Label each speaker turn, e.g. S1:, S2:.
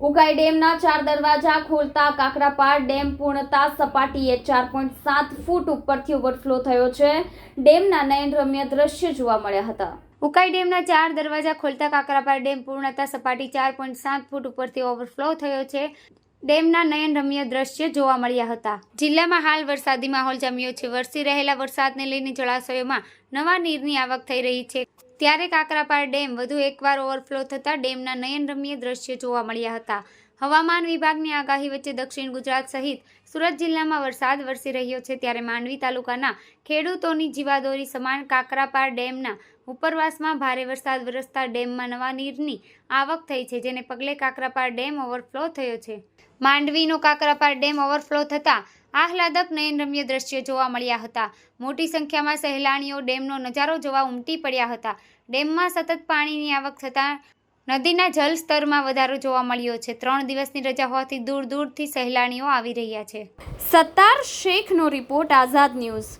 S1: ઉકાઈ ડેમના ચાર દરવાજા ખોલતા કાકરાપાર ડેમ પૂર્ણતા સપાટીએ ચાર પોઈન્ટ સાત ફૂટ ઉપરથી ઓવરફ્લો થયો છે. ડેમના નયનરમ્ય દ્રશ્ય જોવા મળ્યા હતા.
S2: ઉકાઈ ડેમના ચાર દરવાજા ખોલતા કાકરાપાર ડેમ પૂર્ણતા સપાટી ચાર પોઈન્ટ સાત ફૂટ ઉપરથી ઓવરફ્લો થયો છે. ડેમના નયનરમ્ય દ્રશ્ય જોવા મળ્યા હતા. જિલ્લામાં હાલ વરસાદી માહોલ જામ્યો છે. વરસી રહેલા વરસાદને લઈને જળાશયોમાં નવા નીરની આવક થઈ રહી છે. ત્યારે કાકરાપાર ડેમ વધુ એકવાર ઓવરફ્લો થતાં ડેમના નયનરમ્ય દ્રશ્ય જોવા મળ્યા હતા. હવામાન વિભાગની આગાહી વચ્ચે દક્ષિણ ગુજરાત સહિત સુરત જિલ્લામાં વરસાદ વરસી રહ્યો છે ત્યારે માંડવી તાલુકાના ખેડૂતોની જીવાદોરી સમાન કાકરાપાર ડેમના ઉપરવાસમાં ભારે વરસાદ વરસતા ડેમમાં નવા નીરની આવક થઈ છે, જેને પગલે કાકરાપાર ડેમ ઓવરફ્લો થયો છે. માંડવીનો કાકરાપાર ડેમ ઓવરફ્લો થતાં આહલાદક નયનરમ્ય દ્રશ્યો જોવા મળ્યા હતા. મોટી સંખ્યામાં સહેલાણીઓ ડેમનો નજારો જોવા ઉમટી પડ્યા હતા. ડેમમાં સતત પાણીની આવક થતાં નદીના જળ સ્તરમાં વધારો જોવા મળ્યો છે. ત્રણ દિવસની રજા હોવાથી દૂર દૂરથી સહેલાણીઓ આવી રહ્યા છે.
S1: સત્તાર શેખનો રિપોર્ટ આઝાદ ન્યૂઝ.